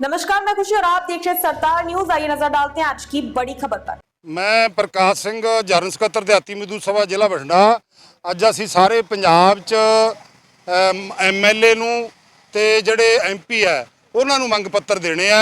नमस्कार मैं खुशी और आप देख रहे हैं सरदार न्यूज आइए नजर डालते हैं आज की बड़ी खबर पर ਮੈਂ ਪ੍ਰਕਾਸ਼ ਸਿੰਘ ਜਰਨ ਸਕੱਤਰ ਦਿਹਾਤੀ ਮਜ਼ਦੂਰ ਸਭਾ ਜ਼ਿਲ੍ਹਾ ਬਠਿੰਡਾ ਅੱਜ ਅਸੀਂ ਸਾਰੇ ਪੰਜਾਬ 'ਚ ਐਮਐਲਏ ਨੂੰ ਤੇ ਜਿਹੜੇ ਐਮਪੀ ਹੈ ਉਹਨਾਂ ਨੂੰ ਮੰਗ ਪੱਤਰ ਦੇਣੇ ਆ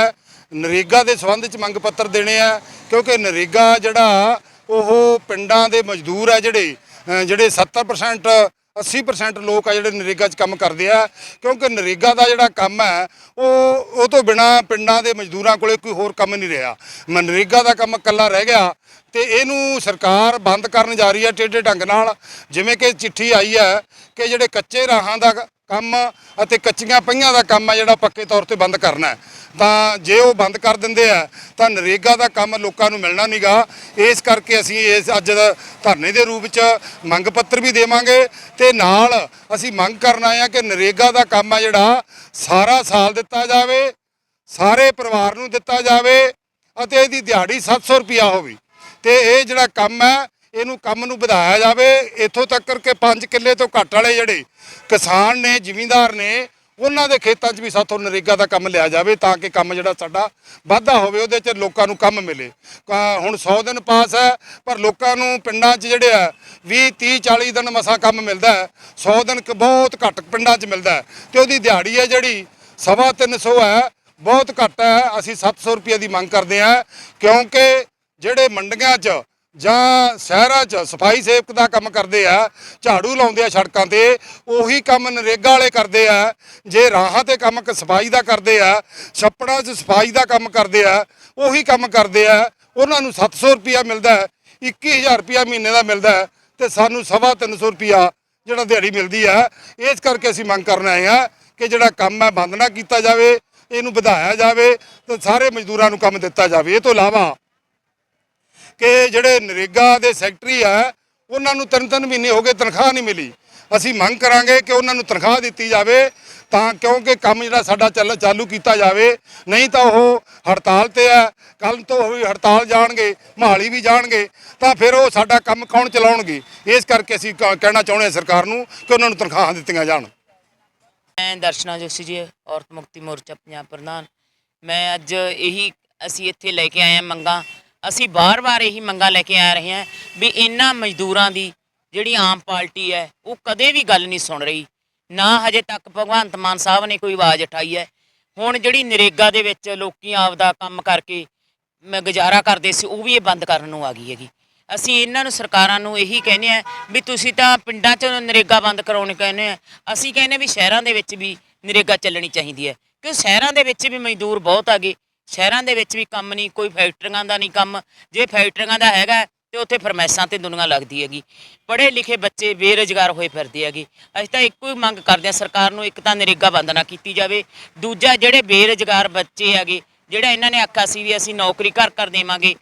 ਨਰੇਗਾ ਦੇ ਸੰਬੰਧ 'ਚ ਮੰਗ ਪੱਤਰ ਦੇਣੇ ਆ ਕਿਉਂਕਿ ਨਰੇਗਾ ਜਿਹੜਾ ਉਹ ਪਿੰਡਾਂ ਦੇ ਮਜ਼ਦੂਰ ਆ ਜਿਹੜੇ ਅ, ਜਿਹੜੇ 70% 80% ਲੋਕ ਆ ਜਿਹੜੇ ਨਰੇਗਾ 'ਚ ਕੰਮ ਕਰਦੇ ਆ, ਕਿਉਂਕਿ ਨਰੇਗਾ ਦਾ ਜਿਹੜਾ ਕੰਮ ਹੈ, ਉਹ ਉਹ ਤੋਂ ਬਿਨਾ ਪਿੰਡਾਂ ਦੇ ਮਜ਼ਦੂਰਾਂ ਕੋਲੇ ਕੋਈ ਹੋਰ ਕੰਮ ਨਹੀਂ ਰਿਹਾ। ਮਨਰੇਗਾ ਦਾ ਕੰਮ ਇਕੱਲਾ ਰਹਿ ਗਿਆ ਤੇ ਇਹਨੂੰ ਸਰਕਾਰ ਬੰਦ ਕਰਨ ਜਾ ਰਹੀ ਹੈ ਟੇਢੇ ਢੰਗ ਨਾਲ, ਜਿਵੇਂ ਕਿ ਚਿੱਠੀ ਆਈ ਹੈ ਕਿ ਜਿਹੜੇ ਕੱਚੇ ਰਾਹਾਂ ਦਾ ਕੰਮ ਅਤੇ ਕੱਚੀਆਂ ਪਈਆਂ ਦਾ ਕੰਮ ਹੈ ਜਿਹੜਾ ਪੱਕੇ ਤੌਰ ਤੇ ਬੰਦ ਕਰਨਾ ਹੈ। ਤਾਂ ਜੇ ਉਹ ਬੰਦ ਕਰ ਦਿੰਦੇ ਆ, ਤਾਂ ਨਰੇਗਾ ਦਾ ਕੰਮ ਲੋਕਾਂ ਨੂੰ ਮਿਲਣਾ ਨਹੀਂਗਾ ਇਸ ਕਰਕੇ ਅਸੀਂ ਇਸ ਅੱਜ ਦਾ ਧਰਨੇ ਦੇ ਰੂਪ 'ਚ ਮੰਗ ਪੱਤਰ ਵੀ ਦੇਵਾਂਗੇ ਤੇ ਨਾਲ ਅਸੀਂ ਮੰਗ ਕਰਨਾ ਆਏ ਆ ਕਿ ਨਰੇਗਾ ਦਾ ਕੰਮ ਆ ਜਿਹੜਾ, ਸਾਰਾ ਸਾਲ ਦਿੱਤਾ ਜਾਵੇ, ਸਾਰੇ ਪਰਿਵਾਰ ਨੂੰ ਦਿੱਤਾ ਜਾਵੇ ਅਤੇ ਇਹਦੀ ਦਿਹਾੜੀ 700 ਰੁਪਿਆ ਹੋਵੇ। ਤੇ ਇਹ ਜਿਹੜਾ ਕੰਮ ਹੈ ਇਹਨੂੰ ਕੰਮ ਨੂੰ ਵਧਾਇਆ ਜਾਵੇ, ਇੱਥੋਂ ਤੱਕ ਕਿ 5 ਕਿੱਲੇ ਤੋਂ ਘੱਟ ਵਾਲੇ ਜਿਹੜੇ ਕਿਸਾਨ ਨੇ, ਜ਼ਿਮੀਂਦਾਰ ਨੇ, ਉਹਨਾਂ ਦੇ ਖੇਤਾਂ 'ਚ ਵੀ ਸਾਥੋਂ ਨਰੇਗਾ ਦਾ ਕੰਮ ਲਿਆ ਜਾਵੇ ਤਾਂ ਕਿ ਕੰਮ ਜਿਹੜਾ ਸਾਡਾ ਵਾਧਾ ਹੋਵੇ, ਉਹਦੇ 'ਚ ਲੋਕਾਂ ਨੂੰ ਕੰਮ ਮਿਲੇ। ਹੁਣ 100 ਦਿਨ ਪਾਸ ਹੈ, ਪਰ ਲੋਕਾਂ ਨੂੰ ਪਿੰਡਾਂ 'ਚ ਜਿਹੜੇ ਆ 20 30 40 ਦਿਨ ਮਸਾਂ ਕੰਮ ਮਿਲਦਾ ਹੈ 100 ਦਿਨ ਬਹੁਤ ਘੱਟ ਪਿੰਡਾਂ 'ਚ ਮਿਲਦਾ ਹੈ। ਤੇ ਉਹਦੀ ਦਿਹਾੜੀ ਹੈ ਜਿਹੜੀ ਸਵਾ 300 ਹੈ, ਬਹੁਤ ਘੱਟ ਹੈ, ਅਸੀਂ 700 ਰੁਪਏ ਦੀ ਮੰਗ ਕਰਦੇ ਹਾਂ, ਕਿਉਂਕਿ ਜਿਹੜੇ ਮੰਡੀਆਂ 'ਚ ਜਾਂ ਸ਼ਹਿਰਾਂ 'ਚ ਸਫ਼ਾਈ ਸੇਵਕ ਦਾ ਕੰਮ ਕਰਦੇ ਆ, ਝਾੜੂ ਲਾਉਂਦੇ ਆ ਸੜਕਾਂ ਤੇ, ਉਹੀ ਕੰਮ ਨਰੇਗਾ ਵਾਲੇ ਕਰਦੇ ਆ, ਜੇ ਰਾਹਾਂ ਤੇ ਕੰਮ ਸਫ਼ਾਈ ਦਾ ਕਰਦੇ ਆ, ਛੱਪੜਾਂ 'ਚ ਸਫ਼ਾਈ ਦਾ ਕੰਮ ਕਰਦੇ ਆ, ਉਹੀ ਕੰਮ ਕਰਦੇ ਆ, ਉਹਨਾਂ ਨੂੰ 700 ਰੁਪਿਆ ਮਿਲਦਾ ਹੈ 21000 ਰੁਪਿਆ ਮਹੀਨੇ ਦਾ ਮਿਲਦਾ ਹੈ, ਤੇ ਸਾਨੂੰ ਸਵਾ 300 ਰੁਪਿਆ ਜਿਹੜਾ ਦਿਹਾੜੀ ਮਿਲਦੀ ਆ, ਇਸ ਕਰਕੇ ਅਸੀਂ ਮੰਗ ਕਰਨ ਆਏ ਆ ਕਿ ਜਿਹੜਾ ਕੰਮ ਹੈ ਬੰਦ ਨਾ ਕੀਤਾ ਜਾਵੇ, ਇਹਨੂੰ ਵਧਾਇਆ ਜਾਵੇ, ਤੇ ਸਾਰੇ ਮਜ਼ਦੂਰਾਂ ਨੂੰ ਕੰਮ ਦਿੱਤਾ ਜਾਵੇ। ਇਹ ਤੋਂ ਇਲਾਵਾ ਕਿ ਜਿਹੜੇ ਨਰੇਗਾ ਦੇ ਸੈਕਟਰੀ ਆ, ਉਹਨਾਂ ਨੂੰ ਤਿੰਨ ਤਿੰਨ ਮਹੀਨੇ ਹੋ ਗਏ ਤਨਖਾਹ ਨਹੀਂ ਮਿਲੀ। ਅਸੀਂ ਮੰਗ ਕਰਾਂਗੇ ਕਿ ਉਹਨਾਂ ਨੂੰ ਤਨਖਾਹ ਦਿੱਤੀ ਜਾਵੇ ਤਾਂ ਕਿਉਂਕਿ ਕੰਮ ਜਿਹੜਾ ਸਾਡਾ ਚੱਲ, ਚਾਲੂ ਕੀਤਾ ਜਾਵੇ। ਨਹੀਂ ਤਾਂ ਉਹ ਹੜਤਾਲ ਤੇ ਆ ਕੱਲ ਤੋਂ ਉਹ ਵੀ ਹੜਤਾਲ ਜਾਣਗੇ, ਮਹਾਲੀ ਵੀ ਜਾਣਗੇ, ਤਾਂ ਫਿਰ ਉਹ ਸਾਡਾ ਕੰਮ ਕੌਣ ਚਲਾਉਣਗੇ? ਇਸ ਕਰਕੇ ਅਸੀਂ ਕ- ਕਹਿਣਾ ਚਾਹੁੰਦੇ ਹਾਂ ਸਰਕਾਰ ਨੂੰ ਕਿ ਉਹਨਾਂ ਨੂੰ ਤਨਖਾਹਾਂ ਦਿੱਤੀਆਂ ਜਾਣ। ਮੈਂ ਦਰਸ਼ਨਾ ਜੋਸ਼ੀ ਜੀ, ਔਰਤ ਮੁਕਤੀ ਮੋਰਚਾ ਪੰਜਾਬ ਪ੍ਰਧਾਨ। ਮੈਂ ਅੱਜ ਇਹੀ ਅਸੀਂ ਇੱਥੇ ਲੈ ਕੇ ਆਏ ਹਾਂ ਮੰਗਾਂ ਅਸੀਂ ਬਾਰ-ਬਾਰ ਇਹੀ ਮੰਗਾਂ ਲੈ ਕੇ ਆ ਰਹੇ ਹਾਂ ਵੀ ਇਹਨਾਂ ਮਜ਼ਦੂਰਾਂ ਦੀ ਜਿਹੜੀ ਆਮ ਪਾਰਟੀ ਹੈ, ਉਹ ਕਦੇ ਵੀ ਗੱਲ ਨਹੀਂ ਸੁਣ ਰਹੀ। ਨਾ ਹਜੇ ਤੱਕ ਭਗਵੰਤ ਮਾਨ ਸਾਹਿਬ ਨੇ ਕੋਈ ਆਵਾਜ਼ ਉਠਾਈ ਹੈ। ਹੁਣ ਜਿਹੜੀ ਨਰੇਗਾ ਦੇ ਵਿੱਚ ਲੋਕੀ ਆਪਦਾ ਕੰਮ ਕਰਕੇ ਗੁਜ਼ਾਰਾ ਕਰਦੇ ਸੀ, ਉਹ ਵੀ ਇਹ ਬੰਦ ਕਰਨ ਨੂੰ ਆ ਗਈ ਹੈਗੀ। ਅਸੀਂ ਇਹਨਾਂ ਨੂੰ ਸਰਕਾਰਾਂ ਨੂੰ ਇਹੀ ਕਹਿੰਦੇ ਆ ਵੀ ਤੁਸੀਂ ਤਾਂ ਪਿੰਡਾਂ 'ਚ ਨਰੇਗਾ ਬੰਦ ਕਰਾਉਣੇ ਕਹਿੰਦੇ ਆ ਅਸੀਂ ਕਹਿੰਦੇ ਵੀ ਸ਼ਹਿਰਾਂ ਦੇ ਵਿੱਚ ਵੀ ਨਰੇਗਾ ਚੱਲਣੀ ਚਾਹੀਦੀ ਹੈ। ਕਿਉਂ? ਸ਼ਹਿਰਾਂ ਦੇ ਵਿੱਚ ਵੀ ਮਜ਼ਦੂਰ ਬਹੁਤ ਆ ਗਏ ਸ਼ਹਿਰਾਂ ਦੇ ਵਿੱਚ ਵੀ ਕੰਮ ਨਹੀਂ, ਕੋਈ ਫੈਕਟਰੀਆਂ ਦਾ ਨਹੀਂ ਕੰਮ। ਜੇ ਫੈਕਟਰੀਆਂ ਦਾ ਹੈਗਾ ਤੇ ਉੱਥੇ ਫਰਮੈਸਾਂ ਤੇ ਦੁਨੀਆ ਲੱਗਦੀ ਹੈਗੀ। ਪੜ੍ਹੇ ਲਿਖੇ ਬੱਚੇ ਬੇਰੁਜ਼ਗਾਰ ਹੋਏ ਫਿਰਦੇ ਹੈਗੇ। ਅਸੀਂ ਤਾਂ ਇੱਕੋ ਹੀ ਮੰਗ ਕਰਦੇ ਹਾਂ ਸਰਕਾਰ ਨੂੰ, ਇੱਕ ਤਾਂ ਨਰੇਗਾ ਬੰਦ ਨਾ ਕੀਤੀ ਜਾਵੇ। ਦੂਜਾ, ਜਿਹੜੇ ਬੇਰੁਜ਼ਗਾਰ ਬੱਚੇ ਹੈਗੇ, ਜਿਹੜਾ ਇਹਨਾਂ ਨੇ ਆਖਿਆ ਸੀ ਵੀ ਅਸੀਂ ਨੌਕਰੀ ਘਰ ਕਰ ਦੇਵਾਂਗੇ,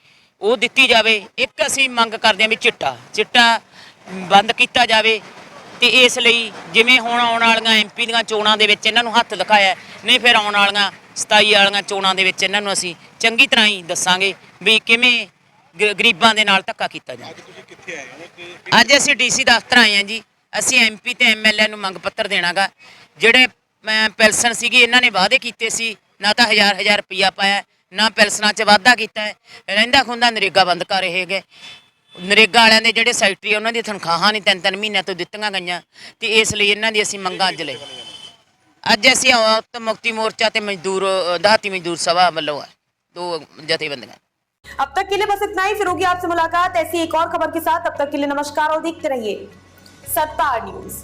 ਉਹ ਦਿੱਤੀ ਜਾਵੇ। ਇੱਕ ਅਸੀਂ ਮੰਗ ਕਰਦੇ ਹਾਂ ਵੀ ਚਿੱਟਾ ਚਿੱਟਾ ਬੰਦ ਕੀਤਾ ਜਾਵੇ। ਤੇ ਇਸ ਲਈ ਜਿਵੇਂ ਹੁਣ ਆਉਣ ਵਾਲੀਆਂ ਐਮਪੀ ਦੀਆਂ ਚੋਣਾਂ ਦੇ ਵਿੱਚ ਇਹਨਾਂ ਨੂੰ ਹੱਥ ਦਿਖਾਇਆ ਨਹੀਂ ਫਿਰ ਆਉਣ ਵਾਲੀਆਂ 27 ਵਾਲੀਆਂ ਚੋਣਾਂ ਦੇ ਵਿੱਚ ਇਹਨਾਂ ਨੂੰ ਅਸੀਂ ਚੰਗੀ ਤਰ੍ਹਾਂ ਹੀ ਦੱਸਾਂਗੇ ਵੀ ਕਿਵੇਂ ਗ- ਗਰੀਬਾਂ ਦੇ ਨਾਲ ਧੱਕਾ ਕੀਤਾ ਜਾਂਦਾ ਅੱਜ ਅਸੀਂ ਡੀਸੀ ਦਫ਼ਤਰ ਆਏ ਹਾਂ ਜੀ। ਅਸੀਂ ਐਮਪੀ ਤੇ ਐਮਐਲਏ ਨੂੰ ਮੰਗ ਪੱਤਰ ਦੇਣਾਗਾ। ਜਿਹੜੇ ਮੈਂ ਪੈਨਸ਼ਨ ਸੀਗੀ ਇਹਨਾਂ ਨੇ ਵਾਅਦੇ ਕੀਤੇ ਸੀ ਨਾ ਤਾਂ ਹਜ਼ਾਰ ਹਜ਼ਾਰ ਰੁਪਈਆ ਪਾਇਆ ਨਾ ਪੈਨਸ਼ਨਾਂ 'ਚ ਵਾਧਾ ਕੀਤਾ ਹੈ। ਰਹਿੰਦਾ ਖੁੰਦਾ ਨਰੇਗਾ ਬੰਦ ਕਰ ਰਹੇ ਹੈਗੇ। ਨਰੇਗਾ ਵਾਲਿਆਂ ਦੇ ਜਿਹੜੇ ਸੈਕਟਰੀ ਉਹਨਾਂ ਦੀ ਤਨਖਾਹਾਂ ਨਹੀਂ ਤਿੰਨ ਤਿੰਨ ਮਹੀਨਿਆਂ ਤੋਂ ਦਿੱਤੀਆਂ ਗਈਆਂ ਤੇ ਇਸ ਲਈ ਇਹਨਾਂ ਦੀ ਅਸੀਂ ਮੰਗਾਂ ਅੱਜ ਲਈ ਅੱਜ ਅਸੀਂ ਔਰਤ ਮੁਕਤੀ ਮੋਰਚਾ ਤੇ ਮਜ਼ਦੂਰ ਅ, ਦਹਾਤੀ ਮਜ਼ਦੂਰ ਸਭਾ ਵੱਲੋਂ ਹੈ ਦੋ ਜਥੇਬੰਦੀਆਂ अब तक के लिए बस इतना ही फिर होगी आपसे मुलाकात ऐसी एक और खबर के साथ अब तक के लिए नमस्कार और देखते रहिए सरदार न्यूज